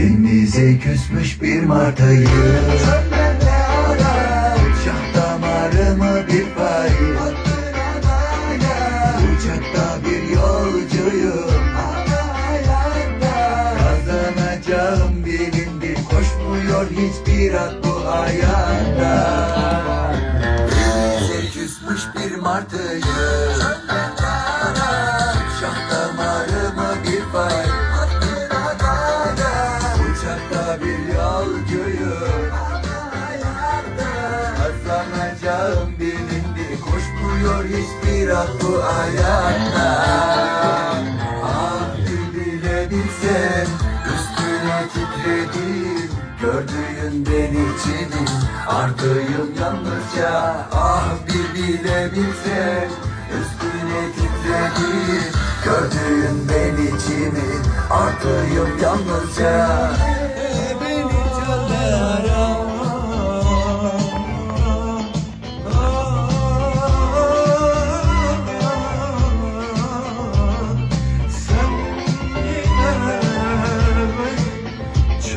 Denize küsmüş bir martayı Çöllerde ara Şah damarımı bir fay? Uçakta bir yolcuyum. Kazanacağım bilindi Koşmuyor hiçbir at bu hayatta Denize küsmüş bir martıyı Şah Koşmuyor hiçbir at bu hayatta Ah bir bile bilsen Üstüne titredim. Gördüğün ben içimin Ardıyım yalnızca. Ah bir bile bilsen Üstüne titredim. Gördüğün ben içimin Ardıyım yalnızca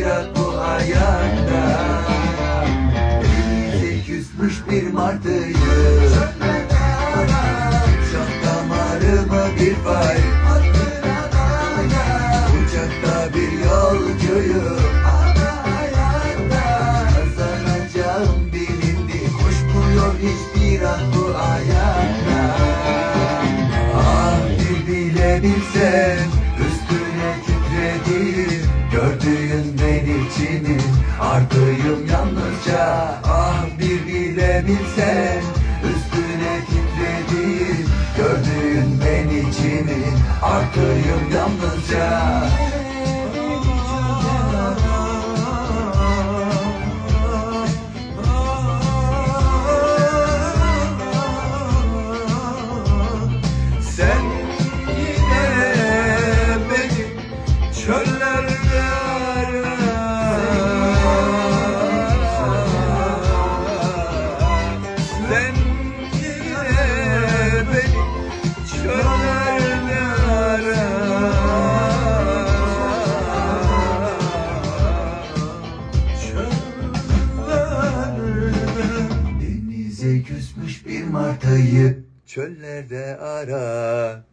hiçbir at bu hayatta Denize küsmüş bir martıyı Şah damarımı bir fay. Uçakta bir yolcuyum. Kazanacağım bilindi. Koşmuyor hiçbir an bu hayatta Ah bir bile bilsen Üstüne titredim Gördüğün ben içimin Ardıyım yalnızca. Ah bir bile bilsen. Üstüne titredim Gördüğün ben içimin Ardıyım yalnızca küsmüş bir martayı Çöllerde ara